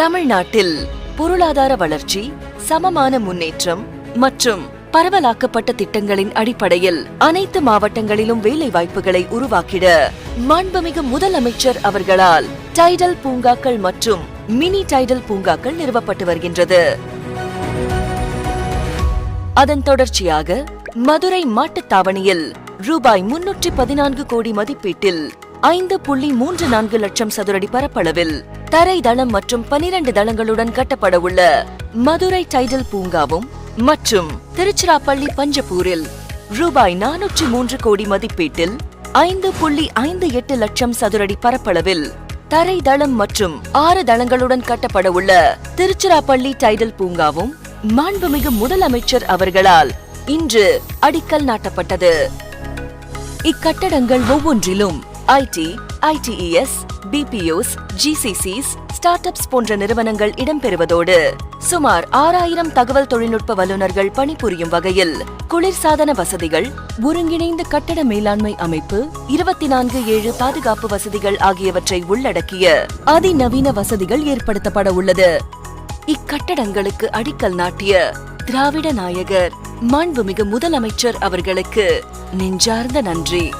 தமிழ்நாட்டில் பொருளாதார வளர்ச்சி சமமான முன்னேற்றம் மற்றும் பரவலாக்கப்பட்ட திட்டங்களின் அடிப்படையில் அனைத்து மாவட்டங்களிலும் வேலை வாய்ப்புகளை உருவாக்கிட மாண்புமிகு முதலமைச்சர் அவர்களால் டைடல் பூங்காக்கள் மற்றும் மினி டைடல் பூங்காக்கள் நிறுவப்பட்டு வருகின்றது. அதன் தொடர்ச்சியாக மதுரை மாட்டுத்தாவணியில் ரூபாய் முன்னூற்றி பதினான்கு கோடி மதிப்பீட்டில் ஐந்து புள்ளி மூன்று நான்கு லட்சம் சதுரடி பரப்பளவில் தரை தளம் மற்றும் பனிரண்டு தளங்களுடன் கட்டப்பட உள்ள மதுரை டைடல் பூங்காவும் மற்றும் திருச்சிராப்பள்ளி பஞ்சப்பூரில் ரூபாய் நானூற்றி மூன்று கோடி மதிப்பீட்டில் ஐந்து புள்ளி ஐந்து எட்டு லட்சம் சதுரடி பரப்பளவில் தரை தளம் மற்றும் ஆறு தளங்களுடன் கட்டப்பட உள்ள திருச்சிராப்பள்ளி டைடல் பூங்காவும் மாண்புமிகு முதலமைச்சர் அவர்களால் இன்று அடிக்கல் நாட்டப்பட்டது. இக்கட்டடங்கள் ஒவ்வொன்றிலும் IT ITES BPOs GCCs startups போன்ற நிறுவனங்கள் இடம்பெறுவதோடு சுமார் ஆறாயிரம் தகவல் தொழில்நுட்ப வல்லுநர்கள் பணிபுரியும் வகையில் குளிர்சாதன வசதிகள் ஒருங்கிணைந்த கட்டட மேலாண்மை அமைப்பு இருபத்தி நான்கு ஏழு பாதுகாப்பு வசதிகள் ஆகியவற்றை உள்ளடக்கிய அதிநவீன வசதிகள் ஏற்படுத்தப்பட உள்ளது. இக்கட்டடங்களுக்கு அடிக்கல் நாட்டிய திராவிட நாயகர் மாண்புமிகு முதலமைச்சர் அவர்களுக்கு நெஞ்சார்ந்த நன்றி.